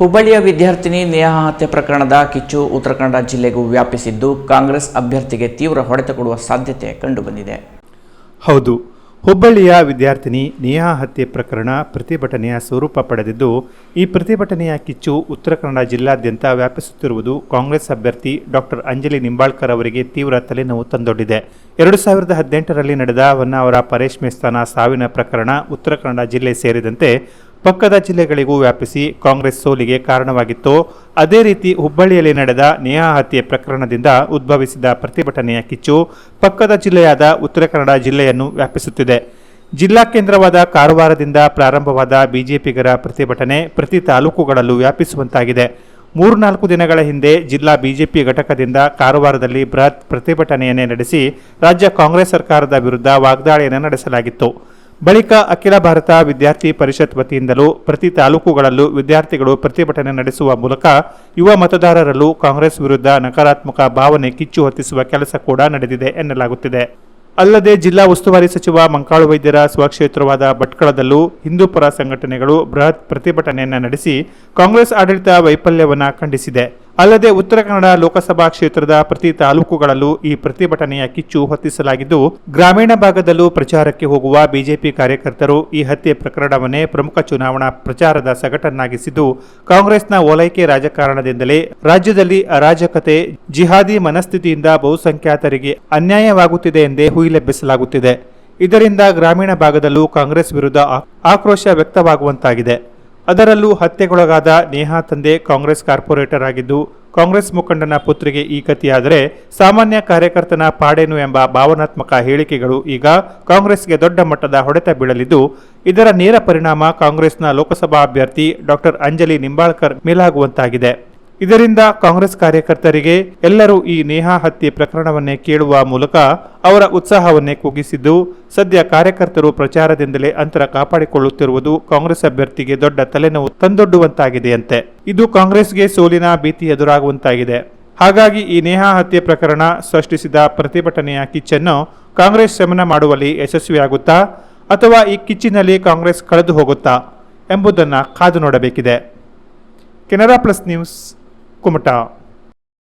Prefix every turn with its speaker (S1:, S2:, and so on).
S1: ಹುಬ್ಬಳ್ಳಿಯ ವಿದ್ಯಾರ್ಥಿನಿ ನೇಹಾ ಹತ್ಯೆ ಪ್ರಕರಣದ ಕಿಚ್ಚು ಉತ್ತರ ಕನ್ನಡ ಜಿಲ್ಲೆಗೂ ವ್ಯಾಪಿಸಿದ್ದು ಕಾಂಗ್ರೆಸ್ ಅಭ್ಯರ್ಥಿಗೆ ತೀವ್ರ ಹೊಡೆತ ಕೊಡುವ ಸಾಧ್ಯತೆ ಕಂಡುಬಂದಿದೆ.
S2: ಹೌದು, ಹುಬ್ಬಳ್ಳಿಯ ವಿದ್ಯಾರ್ಥಿನಿ ನೇಹಾ ಹತ್ಯೆ ಪ್ರಕರಣ ಪ್ರತಿಭಟನೆಯ ಸ್ವರೂಪ ಪಡೆದಿದ್ದು, ಈ ಪ್ರತಿಭಟನೆಯ ಕಿಚ್ಚು ಉತ್ತರ ಕನ್ನಡ ಜಿಲ್ಲಾದ್ಯಂತ ವ್ಯಾಪಿಸುತ್ತಿರುವುದು ಕಾಂಗ್ರೆಸ್ ಅಭ್ಯರ್ಥಿ ಡಾಕ್ಟರ್ ಅಂಜಲಿ ನಿಂಬಾಳ್ಕರ್ ಅವರಿಗೆ ತೀವ್ರ ತಲೆನೋವು ತಂದೊಡ್ಡಿದೆ. ಎರಡು ಸಾವಿರದ ಹದಿನೆಂಟರಲ್ಲಿ ನಡೆದ ಹೊನ್ನಾವರ ಪರೇಶ್ ಮೇಸ್ತಾನ ಸಾವಿನ ಪ್ರಕರಣ ಉತ್ತರ ಕನ್ನಡ ಜಿಲ್ಲೆ ಸೇರಿದಂತೆ ಪಕ್ಕದ ಜಿಲ್ಲೆಗಳಿಗೂ ವ್ಯಾಪಿಸಿ ಕಾಂಗ್ರೆಸ್ ಸೋಲಿಗೆ ಕಾರಣವಾಗಿತ್ತು. ಅದೇ ರೀತಿ ಹುಬ್ಬಳ್ಳಿಯಲ್ಲಿ ನಡೆದ ನೇಹಾ ಹತ್ಯೆ ಪ್ರಕರಣದಿಂದ ಉದ್ಭವಿಸಿದ ಪ್ರತಿಭಟನೆಯ ಕಿಚ್ಚು ಪಕ್ಕದ ಜಿಲ್ಲೆಯಾದ ಉತ್ತರ ಕನ್ನಡ ಜಿಲ್ಲೆಯನ್ನು ವ್ಯಾಪಿಸುತ್ತಿದೆ. ಜಿಲ್ಲಾ ಕೇಂದ್ರವಾದ ಕಾರವಾರದಿಂದ ಪ್ರಾರಂಭವಾದ ಬಿಜೆಪಿಗರ ಪ್ರತಿಭಟನೆ ಪ್ರತಿ ತಾಲೂಕುಗಳಲ್ಲೂ ವ್ಯಾಪಿಸುವಂತಾಗಿದೆ. ಮೂರ್ನಾಲ್ಕು ದಿನಗಳ ಹಿಂದೆ ಜಿಲ್ಲಾ ಬಿಜೆಪಿ ಘಟಕದಿಂದ ಕಾರವಾರದಲ್ಲಿ ಬೃಹತ್ ಪ್ರತಿಭಟನೆಯನ್ನೇ ನಡೆಸಿ ರಾಜ್ಯ ಕಾಂಗ್ರೆಸ್ ಸರ್ಕಾರದ ವಿರುದ್ಧ ವಾಗ್ದಾಳಿಯನ್ನು ನಡೆಸಲಾಗಿತ್ತು. ಬಳಿಕ ಅಖಿಲ ಭಾರತ ವಿದ್ಯಾರ್ಥಿ ಪರಿಷತ್ ವತಿಯಿಂದಲೂ ಪ್ರತಿ ತಾಲೂಕುಗಳಲ್ಲೂ ವಿದ್ಯಾರ್ಥಿಗಳು ಪ್ರತಿಭಟನೆ ನಡೆಸುವ ಮೂಲಕ ಯುವ ಮತದಾರರಲ್ಲೂ ಕಾಂಗ್ರೆಸ್ ವಿರುದ್ಧ ನಕಾರಾತ್ಮಕ ಭಾವನೆ ಕಿಚ್ಚು ಹೊತ್ತಿಸುವ ಕೆಲಸ ಕೂಡ ನಡೆದಿದೆ ಎನ್ನಲಾಗುತ್ತಿದೆ. ಅಲ್ಲದೆ ಜಿಲ್ಲಾ ಉಸ್ತುವಾರಿ ಸಚಿವ ಮಂಕಾಳು ವೈದ್ಯರ ಸ್ವಕ್ಷೇತ್ರವಾದ ಭಟ್ಕಳದಲ್ಲೂ ಹಿಂದೂಪರ ಸಂಘಟನೆಗಳು ಬೃಹತ್ ಪ್ರತಿಭಟನೆಯನ್ನು ನಡೆಸಿ ಕಾಂಗ್ರೆಸ್ ಆಡಳಿತ ವೈಫಲ್ಯವನ್ನು ಖಂಡಿಸಿದೆ. ಅಲ್ಲದೆ ಉತ್ತರ ಕನ್ನಡ ಲೋಕಸಭಾ ಕ್ಷೇತ್ರದ ಪ್ರತಿ ತಾಲೂಕುಗಳಲ್ಲೂ ಈ ಪ್ರತಿಭಟನೆಯ ಕಿಚ್ಚು ಹೊತ್ತಿಸಲಾಗಿದ್ದು, ಗ್ರಾಮೀಣ ಭಾಗದಲ್ಲೂ ಪ್ರಚಾರಕ್ಕೆ ಹೋಗುವ ಬಿಜೆಪಿ ಕಾರ್ಯಕರ್ತರು ಈ ಹತ್ಯೆ ಪ್ರಕರಣವನ್ನೇ ಪ್ರಮುಖ ಚುನಾವಣಾ ಪ್ರಚಾರದ ಸಗಟನ್ನಾಗಿಸಿದ್ದು, ಕಾಂಗ್ರೆಸ್ನ ಓಲೈಕೆ ರಾಜಕಾರಣದಿಂದಲೇ ರಾಜ್ಯದಲ್ಲಿ ಅರಾಜಕತೆ, ಜಿಹಾದಿ ಮನಸ್ಥಿತಿಯಿಂದ ಬಹುಸಂಖ್ಯಾತರಿಗೆ ಅನ್ಯಾಯವಾಗುತ್ತಿದೆ ಎಂದೇ ಹುಯಿಲೆಬ್ಬಿಸಲಾಗುತ್ತಿದೆ ಇದರಿಂದ ಗ್ರಾಮೀಣ ಭಾಗದಲ್ಲೂ ಕಾಂಗ್ರೆಸ್ ವಿರುದ್ಧ ಆಕ್ರೋಶ ವ್ಯಕ್ತವಾಗುವಂತಾಗಿದೆ. ಅದರಲ್ಲೂ ಹತ್ಯೆಗೊಳಗಾದ ನೇಹಾ ತಂದೆ ಕಾಂಗ್ರೆಸ್ ಕಾರ್ಪೊರೇಟರ್ ಆಗಿದ್ದು, ಕಾಂಗ್ರೆಸ್ ಮುಖಂಡನ ಪುತ್ರಿಗೆ ಈ ಕಥೆಯಾದರೆ ಸಾಮಾನ್ಯ ಕಾರ್ಯಕರ್ತನ ಪಾಡೇನು ಎಂಬ ಭಾವನಾತ್ಮಕ ಹೇಳಿಕೆಗಳು ಈಗ ಕಾಂಗ್ರೆಸ್ಗೆ ದೊಡ್ಡ ಮಟ್ಟದ ಹೊಡೆತ ಬೀಳಲಿದ್ದು, ಇದರ ನೇರ ಪರಿಣಾಮ ಕಾಂಗ್ರೆಸ್ನ ಲೋಕಸಭಾ ಅಭ್ಯರ್ಥಿ ಡಾಕ್ಟರ್ ಅಂಜಲಿ ನಿಂಬಾಳ್ಕರ್ ಮೇಲಾಗುವಂತಾಗಿದೆ. ಇದರಿಂದ ಕಾಂಗ್ರೆಸ್ ಕಾರ್ಯಕರ್ತರಿಗೆ ಎಲ್ಲರೂ ಈ ನೇಹಾ ಹತ್ಯೆ ಪ್ರಕರಣವನ್ನೇ ಕೇಳುವ ಮೂಲಕ ಅವರ ಉತ್ಸಾಹವನ್ನೇ ಕುಗ್ಗಿಸಿದ್ದು, ಸದ್ಯ ಕಾರ್ಯಕರ್ತರು ಪ್ರಚಾರದಿಂದಲೇ ಅಂತರ ಕಾಪಾಡಿಕೊಳ್ಳುತ್ತಿರುವುದು ಕಾಂಗ್ರೆಸ್ ಅಭ್ಯರ್ಥಿಗೆ ದೊಡ್ಡ ತಲೆನೋವು ತಂದೊಡ್ಡುವಂತಾಗಿದೆಯಂತೆ. ಇದು ಕಾಂಗ್ರೆಸ್ಗೆ ಸೋಲಿನ ಭೀತಿ ಎದುರಾಗುವಂತಾಗಿದೆ. ಹಾಗಾಗಿ ಈ ನೇಹಾ ಹತ್ಯೆ ಪ್ರಕರಣ ಸೃಷ್ಟಿಸಿದ ಪ್ರತಿಭಟನೆಯ ಕಿಚ್ಚನ್ನು ಕಾಂಗ್ರೆಸ್ ಶಮನ ಮಾಡುವಲ್ಲಿ ಯಶಸ್ವಿಯಾಗುತ್ತಾ, ಅಥವಾ ಈ ಕಿಚ್ಚಿನಲ್ಲಿ ಕಾಂಗ್ರೆಸ್ ಕಳೆದು ಹೋಗುತ್ತಾ ಎಂಬುದನ್ನು ಕಾದು ನೋಡಬೇಕಿದೆ. Canara plus news குமட்டா